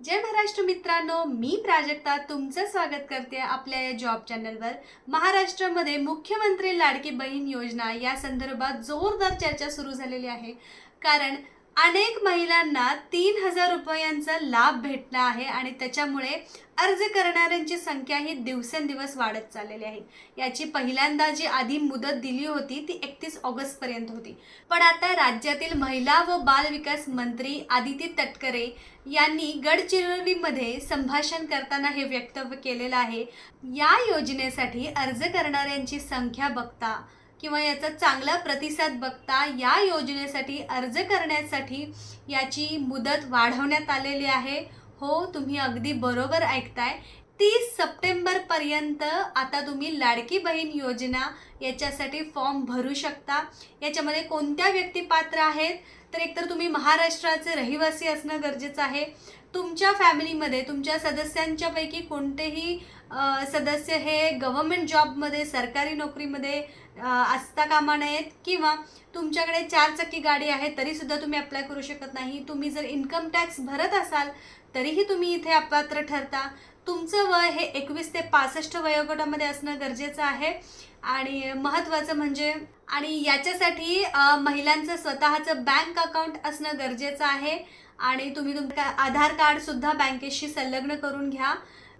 जय महाराष्ट्र मित्रांनो मी प्राजक्ता तुमचं स्वागत करते आपल्या या जॉब चॅनलवर महाराष्ट्रामध्ये मुख्यमंत्री लाडकी बहीण योजना या संदर्भात जोरदार चर्चा सुरू झालेली आहे. कारण अनेक महिलांना तीन हजार रुपयांचा लाभ भेटला आहे आणि त्याच्यामुळे अर्ज करणाऱ्यांची संख्या ही दिवसेंदिवस वाढत चाललेली आहे. याची पहिल्यांदा जी आधी मुदत दिली होती ती एकतीस ऑगस्टपर्यंत होती. पण आता राज्यातील महिला व बाल विकास मंत्री आदिती तटकरे यांनी गडचिरोलीमध्ये संभाषण करताना हे वक्तव्य केलेलं आहे. या योजनेसाठी अर्ज करणाऱ्यांची संख्या बघता किंवा याचा चांगला प्रतिसाद बघता या योजनेसाठी अर्ज करण्यासाठी याची मुदत वाढवण्यात आलेली आहे. हो तुम्ही अगदी बरोबर ऐकताय. तीस सप्टेंबरपर्यंत आता तुम्ही लाडकी बहीण योजना याच्यासाठी फॉर्म भरू शकता. याच्यामध्ये कोणत्या व्यक्ती पात्र आहेत? तर एकतर तुम्ही महाराष्ट्राचे रहिवासी असणं गरजेचं आहे. तुमच्या फॅमिलीमध्ये तुमच्या सदस्यांच्यापैकी कोणतेही सदस्य हे गव्हर्मेंट जॉबमध्ये सरकारी नोकरीमध्ये असता कामा नयेत किंवा तुमच्याकडे चार चाकी गाडी आहे तरीसुद्धा तुम्ही अप्लाय करू शकत नाही. तुम्ही जर इन्कम टॅक्स भरत असाल तरीही तुम्ही इथे अपात्र ठरता. तुमचं वय हे एकवीस ते पासष्ट वयोगटामध्ये असणं गरजेचं आहे. आणि महत्त्वाचं म्हणजे आणि याच्यासाठी महिलांचं स्वतःचं बँक अकाउंट असणं गरजेचं आहे. आणि तुम्ही तुमचं आधार कार्डसुद्धा बँकेशी संलग्न करून घ्या.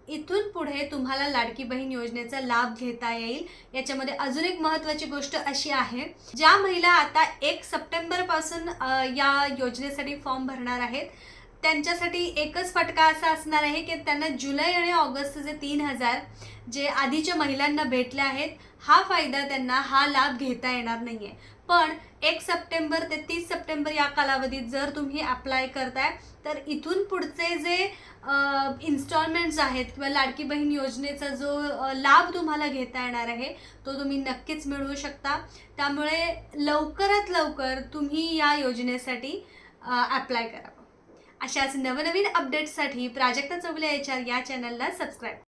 इथून पुढे तुम्हाला लाडकी बहीण योजनेचा लाभ घेता येईल. याच्यामध्ये अजून एक महत्त्वाची गोष्ट अशी आहे ज्या महिला आता एक सप्टेंबरपासून या योजनेसाठी फॉर्म भरणार आहेत त्यांच्यासाठी एकच फटका असा असणार आहे की त्यांना जुलै आणि ऑगस्टचे तीन हजार जे आधीच्या महिलांना भेटले आहेत हा फायदा त्यांना हा लाभ घेता येणार नाही आहे पण एक सप्टेंबर ते तीस सप्टेंबर या कालावधीत जर तुम्ही अप्लाय करताय तर इथून पुढचे जे इन्स्टॉलमेंट्स आहेत किंवा लाडकी बहीण योजनेचा जो लाभ तुम्हाला घेता येणार आहे तो तुम्ही नक्कीच मिळवू शकता. त्यामुळे लवकरात लवकर तुम्ही या योजनेसाठी अप्लाय करा. अशाच नवनवीन अपडेट्ससाठी प्राजक्ता चौगले एच आर या चॅनलला सबस्क्राईब